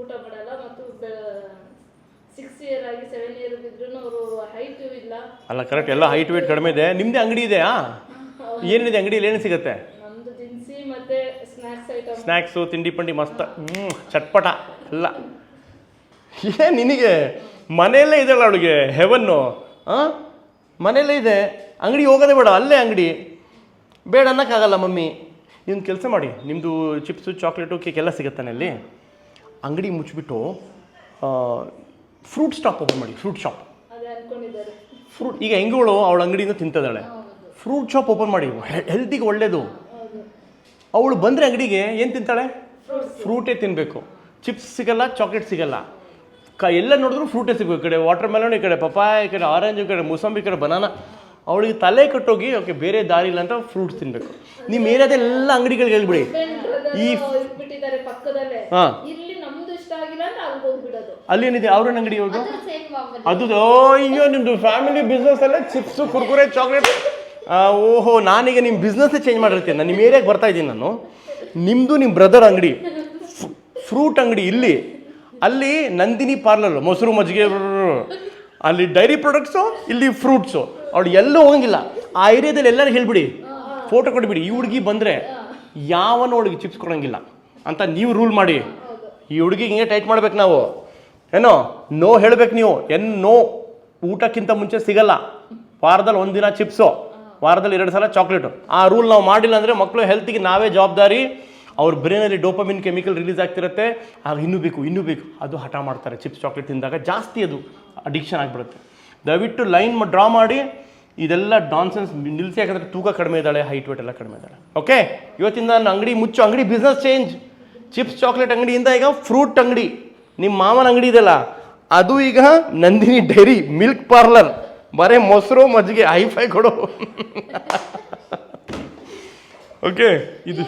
ಊಟ ಮಾಡಲ್ಲ ಮತ್ತು ಸಿಕ್ಸ್ ಇಯರ್ ಆಗಿ ಸೆವೆನ್ ಇಯರ್ ಇದ್ರು ಅವರು ಹೈಟ್ ಇಲ್ಲ. ಅಲ್ಲ ಕರೆಕ್ಟ್ ಎಲ್ಲ ಹೈಟ್ ವೇಟ್ ಕಡಿಮೆ ಇದೆ. ನಿಮ್ಮದೇ ಅಂಗಡಿ ಇದೆಯಾ ಏನಿದೆ ಅಂಗಡಿಯಲ್ಲಿ ಏನು ಸಿಗುತ್ತೆ? ನಮ್ದು ದಿನಸಿ ಮತ್ತೆ ಐಟಮ್ ಸ್ನ್ಯಾಕ್ಸು ತಿಂಡಿ ಪಂಡಿ ಮಸ್ತ್. ಹ್ಞೂ ಚಟ್ಪಟ ಎಲ್ಲ. ಏ ನಿನಗೆ? ಮನೆಯಲ್ಲೇ ಇದೆಯಲ್ಲ ಅವಳಿಗೆ ಹೆವನ್ನು ಹಾಂ ಮನೆಯಲ್ಲೇ ಇದೆ. ಅಂಗಡಿ ಹೋಗೋದೇ ಬೇಡ ಅಲ್ಲೇ ಅಂಗಡಿ. ಬೇಡ ಅನ್ನೋಕ್ಕಾಗಲ್ಲ ಮಮ್ಮಿ. ನೀವು ಕೆಲಸ ಮಾಡಿ. ನಿಮ್ಮದು ಚಿಪ್ಸು ಚಾಕ್ಲೇಟು ಕೇಕ್ ಎಲ್ಲ ಸಿಗುತ್ತಾನೆ ಅಲ್ಲಿ. ಅಂಗಡಿ ಮುಚ್ಚಿಬಿಟ್ಟು ಫ್ರೂಟ್ ಸ್ಟಾಪ್ ಓಪನ್ ಮಾಡಿ ಫ್ರೂಟ್ ಶಾಪ್ ಫ್ರೂಟ್ ಈಗ ಹೆಂಗಳು ಅವಳ ಅಂಗಡಿಯಿಂದ ತಿಂತದಾಳೆ ಫ್ರೂಟ್ ಶಾಪ್ ಓಪನ್ ಮಾಡಿ ಹೆಲ್ತಿಗೆ ಒಳ್ಳೇದು. ಅವಳು ಬಂದರೆ ಅಂಗಡಿಗೆ ಏನು ತಿಂತಾಳೆ? ಫ್ರೂಟೇ ತಿನ್ನಬೇಕು ಚಿಪ್ಸ್ ಸಿಗಲ್ಲ ಚಾಕ್ಲೇಟ್ ಸಿಗಲ್ಲ. ಕ ಎಲ್ಲ ನೋಡಿದ್ರು ಫ್ರೂಟೇ ಸಿಗಬೇಕು. ಈ ಕಡೆ ವಾಟರ್ ಮೆಲನ್ ಈ ಕಡೆ ಪಪಾಯ ಈ ಕಡೆ ಆರೆಂಜ್ ಈ ಕಡೆ ಮೂಸಂಬಿ ಈ ಕಡೆ ಬನಾನ ಅವಳಿಗೆ ತಲೆ ಕಟ್ಟೋಗಿ ಓಕೆ ಬೇರೆ ದಾರಿ ಇಲ್ಲ ಅಂತ ಫ್ರೂಟ್ಸ್ ತಿನ್ನಬೇಕು ನಿಮ್ಮ ಏರಿಯಾದೆಲ್ಲ ಅಂಗಡಿಗಳಿಗೆ ಹೇಳ್ಬಿಡಿ. ಈ ಹಾಂ. ಅಲ್ಲಿ ಏನಿದೆ ಅವ್ರನ್ನ ಅಂಗಡಿ ಹೋಗು ಅದು ಅಯ್ಯೋ ನಿಮ್ದು ಫ್ಯಾಮಿಲಿ ಬಿಸ್ನೆಸ್ ಅಲ್ಲ ಚಿಪ್ಸ್ ಕುರ್ಕುರೆ ಚಾಕ್ಲೇಟ್ ಓಹೋ ನಾನೀಗ ನಿಮ್ಮ ಬಿಸ್ನೆಸ್ ಚೇಂಜ್ ಮಾಡಿರ್ತೀನಿ. ನಾನು ನಿಮ್ಮ ಏರಿಯಾಗೆ ಬರ್ತಾ ಇದ್ದೀನಿ ನಾನು. ನಿಮ್ಮದು ನಿಮ್ಮ ಬ್ರದರ್ ಅಂಗಡಿ ಫ್ರೂಟ್ ಅಂಗಡಿ ಇಲ್ಲಿ. ಅಲ್ಲಿ ನಂದಿನಿ ಪಾರ್ಲರ್ ಮೊಸರು ಮಜ್ಜಿಗೆ ಅಲ್ಲಿ ಡೈರಿ ಪ್ರಾಡಕ್ಟ್ಸು ಇಲ್ಲಿ ಫ್ರೂಟ್ಸು ಅವಳು ಎಲ್ಲೂ ಹೋಗಂಗಿಲ್ಲ. ಆ ಏರಿಯಾದಲ್ಲಿ ಎಲ್ಲರೂ ಹೇಳ್ಬಿಡಿ. ಫೋಟೋ ಕೊಟ್ಬಿಡಿ. ಈ ಹುಡುಗಿ ಬಂದರೆ ಯಾವನೋ ಹುಡುಗಿ ಚಿಪ್ಸ್ ಕೊಡೋಂಗಿಲ್ಲ. ಅಂತ ನೀವು ರೂಲ್ ಮಾಡಿ. ಈ ಹುಡುಗಿಗೆ ಹಿಂಗೆ ಟೈಟ್ ಮಾಡ್ಬೇಕು ನಾವು. ಏನೋ, ನೋ ಹೇಳ್ಬೇಕು ನೀವು. ಎನ್ ನೋ ಊಟಕ್ಕಿಂತ ಮುಂಚೆ ಸಿಗಲ್ಲ. ವಾರದಲ್ಲಿ ಒಂದಿನ ಚಿಪ್ಸು. ವಾರದಲ್ಲಿ ಎರಡು ಸಲ ಚಾಕ್ಲೇಟು. ಆ ರೂಲ್ ನಾವು ಮಾಡಿಲ್ಲ ಅಂದರೆ ಮಕ್ಕಳು ಹೆಲ್ತಿಗೆ ನಾವೇ ಜವಾಬ್ದಾರಿ. ಅವ್ರ ಬ್ರೈನಲ್ಲಿ ಡೋಪಮಿನ್ ಕೆಮಿಕಲ್ ರಿಲೀಸ್ ಆಗ್ತಿರುತ್ತೆ. ಆಗ ಇನ್ನೂ ಬೇಕು ಇನ್ನೂ ಬೇಕು. ಅದು ಹಠ ಮಾಡ್ತಾರೆ ಚಿಪ್ಸ್, ಚಾಕ್ಲೇಟ್ ತಿಂದಾಗ. ಜಾಸ್ತಿ ಅದು ಅಡಿಕ್ಷನ್ ಆಗಿಬಿಡುತ್ತೆ. ದಯವಿಟ್ಟು ಲೈನ್ ಡ್ರಾ ಮಾಡಿ. ಇದೆಲ್ಲ ಡಾನ್ಸೆನ್ಸ್ ನಿಲ್ಲಿಸಿ ಯಾಕಂದರೆ ತೂಕ ಕಡಿಮೆ ಇದ್ದಾಳೆ ಹೈಟ್ ವೇಟ್ ಎಲ್ಲ ಕಡಿಮೆ ಇದ್ದಾಳೆ. ಓಕೆ ಇವತ್ತಿಂದ ನಾನು ಅಂಗಡಿ ಮುಚ್ಚು. ಅಂಗಡಿ ಬಿಸ್ನೆಸ್ ಚೇಂಜ್ ಚಿಪ್ಸ್ ಚಾಕ್ಲೇಟ್ ಅಂಗಡಿಯಿಂದ ಈಗ ಫ್ರೂಟ್ ಅಂಗಡಿ. ನಿಮ್ಮ ಮಾವನ ಅಂಗಡಿ ಇದೆಯಲ್ಲ, ಅದು ಈಗ ನಂದಿನಿ ಡೈರಿ ಮಿಲ್ಕ್ ಪಾರ್ಲರ್. ಬರೇ ಮೊಸರು, ಮಜ್ಜಿಗೆ, ಹೈಫೈ ಕೊಡು. ಓಕೆ ಇದು